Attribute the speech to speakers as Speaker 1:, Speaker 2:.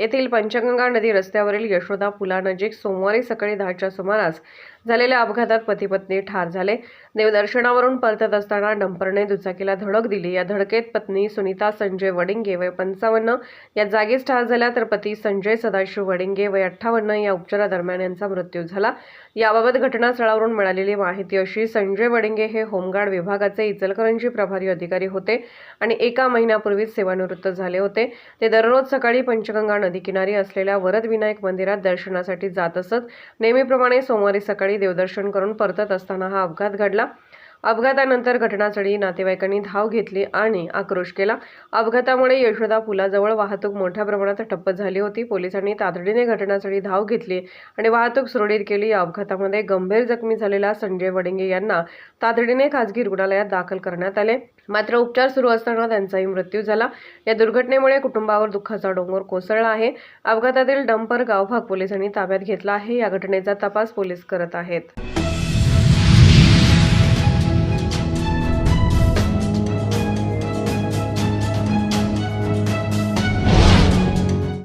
Speaker 1: येथील पंचगंगा नदी रस्त्यावरील यशोदा पुलानजीक सोमवारी सकाळी दहाच्या सुमारास झालेल्या अपघातात पती पत्नी ठार झाले. देवदर्शनावरून परतत असताना डंपरने दुचाकीला धडक दिली. या धडकेत पत्नी सुनीता संजय वडिंगे वय पंचावन्न. या जागीच ठार झाल्या तर पती संजय सदाशिव वडिंगे वय अठ्ठावन्न. या उपचारादरम्यान यांचा मृत्यू झाला. याबाबत घटनास्थळावरून मिळालेली माहिती अशी संजय वडिंगे हे होमगार्ड विभागाचे इचलकरंजी प्रभारी अधिकारी होते आणि एका महिन्यापूर्वीच सेवानिवृत्त झाले होते. ते दररोज सकाळी पंचगंगा नदीकिनारी असलेल्या वरद विनायक मंदिरात दर्शनासाठी जात असत. नेहमीप्रमाणे सोमवारी सकाळी देवदर्शन करून परतत असताना हा अपघात घडला. अपघातानंतर घटनास्थळी नातेवाईकांनी धाव घेतली आणि आक्रोश केला. अपघातामुळे यशोदा पुलाजवळ वाहतूक मोठ्या प्रमाणात ठप्प झाली होती. पोलिसांनी तातडीने घटनास्थळी धाव घेतली आणि वाहतूक सुरळीत केली. या अपघातामध्ये गंभीर जखमी झालेला संजय वडिंगे यांना तातडीने खासगी रुग्णालयात दाखल करण्यात आले. मात्र उपचार सुरू असताना त्यांचाही मृत्यू झाला. या दुर्घटनेमुळे कुटुंबावर दुःखाचा डोंगर कोसळला आहे. अपघातातील डंपर गावभाग पोलिसांनी ताब्यात घेतला आहे. या घटनेचा तपास पोलीस करत आहेत.